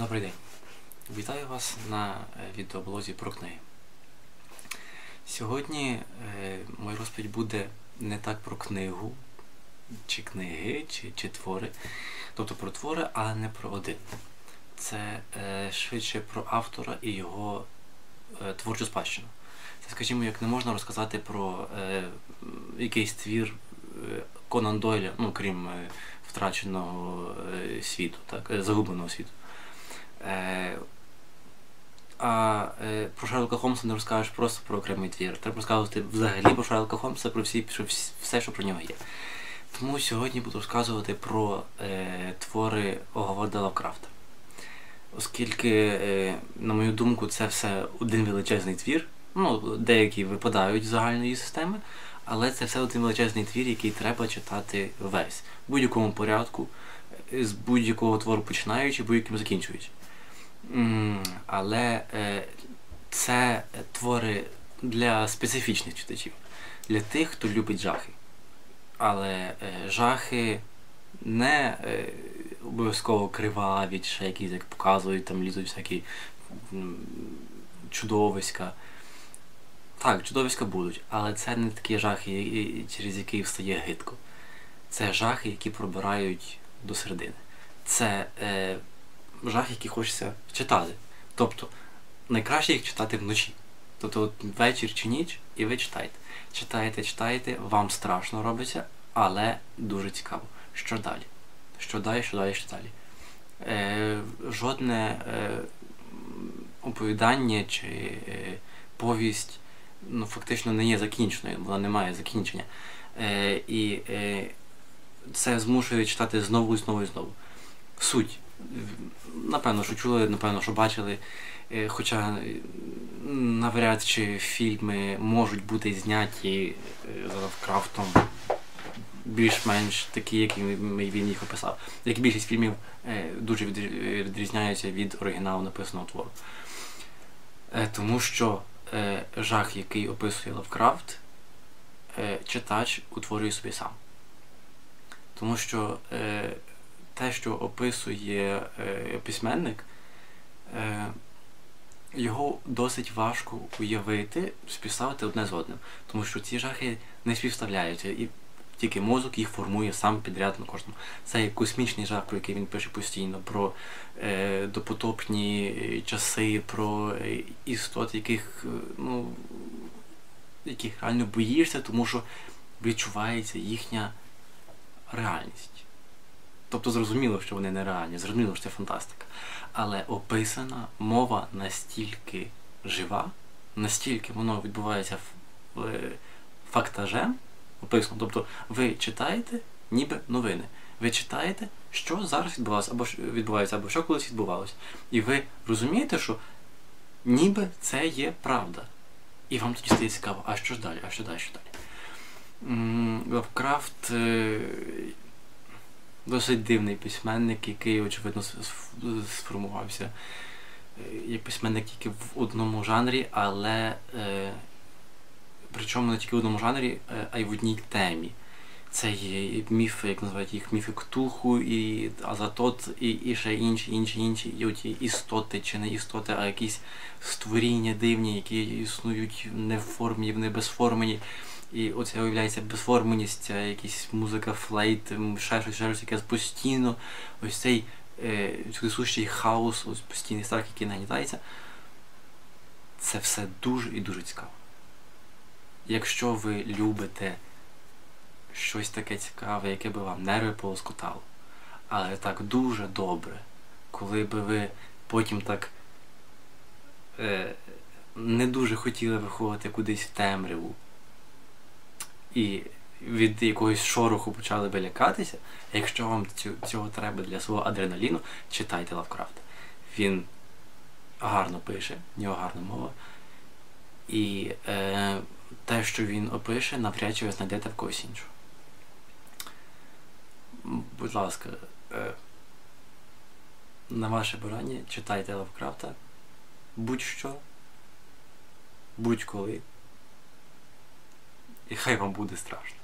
Добрий день. Вітаю вас на е, відеоблозі про книги. Сьогодні е, моя розповідь буде не так про книгу, чи книги, чи, чи твори, тобто про твори, але не про один. Це е, швидше про автора і його е, творчу спадщину. Це, скажімо, як не можна розказати про е, якийсь твір е, Конан Дойля, ну крім е, втраченого е, світу, так, е, загубленого світу. Е, а е, про Шерлока Холмса не розкажеш просто про окремий твір. Треба розказувати взагалі про Шерлока Холмса, про всі, про все, що про нього є. Тому сьогодні буду розказувати про е, твори Говарда Лавкрафта. Оскільки, е, на мою думку, це все один величезний твір. Ну, деякі випадають з загальної системи, але це все один величезний твір, який треба читати весь в будь-якому порядку, з будь-якого твору починаючи, будь-яким закінчуючи. Але е, це твори для специфічних читачів, для тих, хто любить жахи. Але е, жахи не е, обов'язково криваві, ще якісь, як показують, там лізуть всякі чудовиська. Так, чудовиська будуть, але це не такі жахи, через які встає гидко. Це жахи, які пробирають до середини. Це е, жах, який хочеться читати. Тобто найкраще їх читати вночі. Тобто от вечір чи ніч, і ви читаєте. Читаєте, читаєте, вам страшно робиться, але дуже цікаво. Що далі? Що далі, що далі, що далі? Е, жодне е, оповідання чи е, повість ну, фактично не є закінченою, вона не має закінчення. Е, і е, це змушує читати знову і знову і знову. Суть. Напевно, що чули, напевно, що бачили. Е, Хоча е, навряд чи фільми можуть бути зняті е, за Лавкрафтом більш-менш такі, ми- він їх описав. Як і більшість фільмів дуже відрізняються від оригіналу написаного твору. Тому що жах, який описує Лавкрафт, читач утворює собі сам. Тому що те, що описує е, письменник, е, його досить важко уявити, співставити одне з одним. Тому що ці жахи не співставляються, і тільки мозок їх формує сам підряд на кожному. Це є космічний жах, про який він пише постійно, про е, допотопні е, часи, про істот, яких, ну, яких реально боїшся, тому що відчувається їхня реальність. Тобто зрозуміло, що вони нереальні, зрозуміло, що це фантастика. Але описана мова настільки жива, настільки воно відбувається фактажем, описано. Тобто ви читаєте ніби новини. Ви читаєте, що зараз відбувалося, або що відбувається, або що колись відбувалося. І ви розумієте, що ніби це є правда. І вам тоді стає цікаво, а що ж далі, а що далі, що далі. Лавкрафт е, досить дивний письменник, який, очевидно, сформувався е, як письменник тільки в одному жанрі, але е, причому не тільки в одному жанрі, е, а й в одній темі. Це є міфи, як називають їх, міфи Ктулху, і Азатот, і, і ще інші, інші, інші, і оті істоти чи не істоти, а якісь створіння дивні, які існують не в формі, не безформені. І оце виявляється безформеність, якісь музика, флейт, ще щось, ще щось, яке постійно, ось цей е, сущий хаос, ось постійний страх, який нагнітається. Це все дуже і дуже цікаво. Якщо ви любите щось таке цікаве, яке би вам нерви полоскотало, але так дуже добре, коли би ви потім так е, не дуже хотіли виходити кудись в темряву і від якогось шороху почали би лякатися, якщо вам цього треба для свого адреналіну, читайте Лавкрафта. Він гарно пише, в нього гарна мова. І е, те, що він опише, навряд чи ви знайдете в когось іншого. Будь ласка, е, на ваше бажання читайте Лавкрафта будь-що, будь-коли. І хай вам буде страшно.